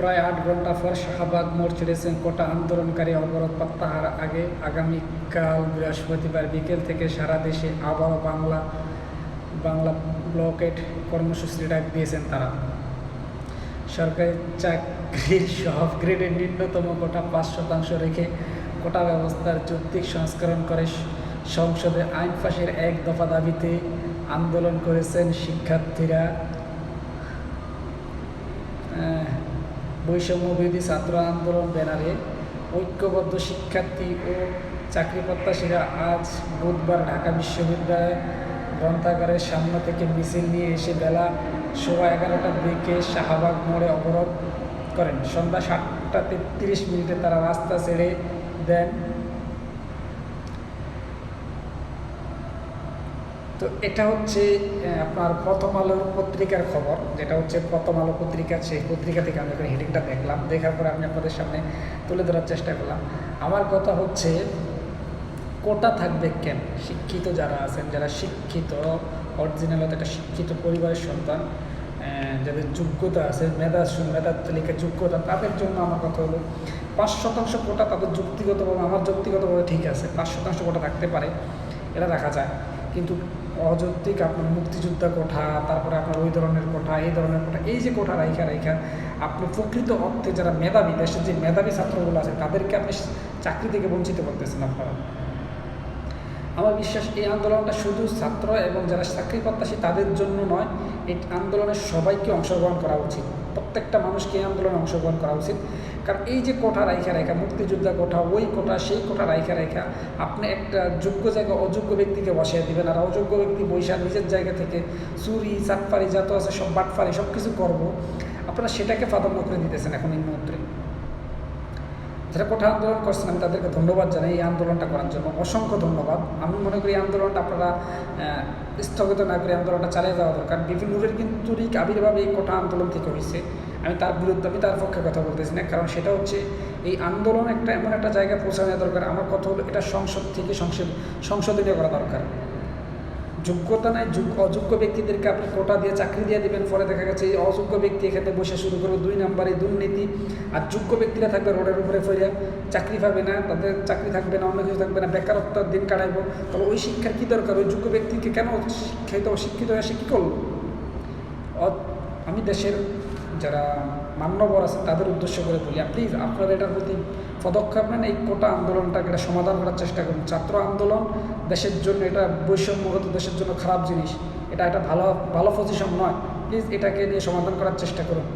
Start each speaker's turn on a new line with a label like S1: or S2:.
S1: প্রায় আট ঘণ্টা পর শাহবাগ মোড় ছেড়েছেন কোটা আন্দোলনকারী অবরোধ প্রত্যাহার আগে আগামীকাল বৃহস্পতিবার বিকেল থেকে সারা দেশে আবারও বাংলা বাংলা ব্লকেট কর্মসূচি ডাক দিয়েছেন তারা। সরকারি চাকরির সব গ্রেডের ন্যূনতম কোটা পাঁচ শতাংশ রেখে কোটা ব্যবস্থার যৌক্তিক সংস্করণ করে সংসদে আইন পাশের এক দফা দাবিতে আন্দোলন করেছেন শিক্ষার্থীরা। বৈষম্যবিরোধী ছাত্র আন্দোলন ব্যানারে ঐক্যবদ্ধ শিক্ষার্থী ও চাকরি প্রত্যাশীরা আজ বুধবার ঢাকা বিশ্ববিদ্যালয় গ্রন্থাগারের সামনে থেকে মিছিল নিয়ে এসে বেলা সোয়া এগারোটার দিকে শাহবাগ মোড়ে অবরোধ করেন। সন্ধ্যা সাতটা তেত্রিশ মিনিটে তারা রাস্তা ছেড়ে দেন তো এটা হচ্ছে আপনার প্রথম আলো পত্রিকার খবর, যেটা হচ্ছে প্রথম আলো পত্রিকা, সেই পত্রিকা থেকে আমি হেডিংটা দেখলাম। দেখার পরে আমি আপনাদের সামনে তুলে ধরার চেষ্টা করলাম। আমার কথা হচ্ছে, কোটা থাকবে কেন? শিক্ষিত যারা আছেন, যারা শিক্ষিত অরিজিনাল একটা শিক্ষিত পরিবারের সন্তান যাদের যোগ্যতা আছে, মেধা মেধার তালিকা যোগ্যতা, তাদের জন্য আমার কথা হলো, পাঁচ শতাংশ কোটা তাদের যুক্তিগতভাবে, আমার যুক্তিগতভাবে ঠিক আছে, পাঁচ শতাংশ কোটা থাকতে পারে, এটা রাখা যায়। কিন্তু অযৌক্তিক আপনার মুক্তিযোদ্ধা কোঠা, তারপরে আপনার ওই ধরনের কোঠা, এই ধরনের কোঠা, এই যে কোঠা রাইখা রাইখা, আপনি প্রকৃত অর্থে যারা মেধাবী, দেশের যে মেধাবী ছাত্রগুলো আছে, তাদেরকে আপনি চাকরি থেকে বঞ্চিত করতেছেন আপনারা। আমার বিশ্বাস, এই আন্দোলনটা শুধু ছাত্র এবং যারা চাকরি প্রত্যাশী, তাদের জন্য নয়, এই আন্দোলনে সবাইকে অংশগ্রহণ করা উচিত। প্রত্যেকটা মানুষকে এই আন্দোলনে অংশগ্রহণ করা উচিত। কারণ এই যে কোঠা রাইখা রেখা মুক্তিযোদ্ধা কোঠা, ওই কোঠা, সেই কোঠা রাইখা রেখা আপনি একটা যোগ্য জায়গা, অযোগ্য ব্যক্তিকে বসিয়ে দিবেন। আর অযোগ্য ব্যক্তি বৈশা নিজের জায়গা থেকে চুরি চাটফারি যত আছে, সব বাটফারি সব কিছু করব। আপনারা সেটাকে প্রাধান্য করে দিতেছেন এখন এই মুহূর্তে। যারা কোঠা আন্দোলন করছেন, আমি তাদেরকে ধন্যবাদ জানাই এই আন্দোলনটা করার জন্য। অসংখ্য ধন্যবাদ। আমি মনে করি এই আন্দোলনটা আপনারা স্থগিত না করে আন্দোলনটা চালিয়ে যাওয়া দরকার। বিভিন্ন কিন্তু আবির্ভাব এই কোঠা আন্দোলন থেকে হয়েছে আমি তার বিরুদ্ধে, আমি তার পক্ষে কথা বলতেছি না। কারণ সেটা হচ্ছে এই আন্দোলন একটা এমন একটা জায়গায় পৌঁছানো দরকার। আমার কথা হলো এটা সংসদ থেকে সংসদ, সংশোধনীয় করা দরকার। যোগ্যতা নাই, যোগ্য, অযোগ্য ব্যক্তিদেরকে আপনি কোটা দিয়ে চাকরি দিয়ে দিবেন পরে দেখা গেছে এই অযোগ্য ব্যক্তি এখানে বসে শুরু করবে দুই নাম্বারে দুর্নীতি। আর যোগ্য ব্যক্তিরা থাকবে রোডের উপরে ফেরিয়া চাকরি পাবে না, তাদের চাকরি থাকবে না, অন্য কিছু থাকবে না, বেকারত্বের দিন কাটাইবো। তাহলে ওই শিক্ষার কী দরকার? ওই যোগ্য ব্যক্তিকে কেন শিক্ষিত শিক্ষিত হয়ে সে কী করল? আমি দেশের যারা মান্যবর আছে, তাদের উদ্দেশ্য করে বলি। প্লিজ আপনারা এটার প্রতি পদক্ষেপ নেন, এই কোটা আন্দোলনটাকে এটা সমাধান করার চেষ্টা করুন। ছাত্র আন্দোলন দেশের জন্য, এটা বৈষম্যগত দেশের জন্য খারাপ জিনিস। এটা একটা ভালো ভালো পজিশন নয়। প্লিজ এটাকে নিয়ে সমাধান করার চেষ্টা করুন।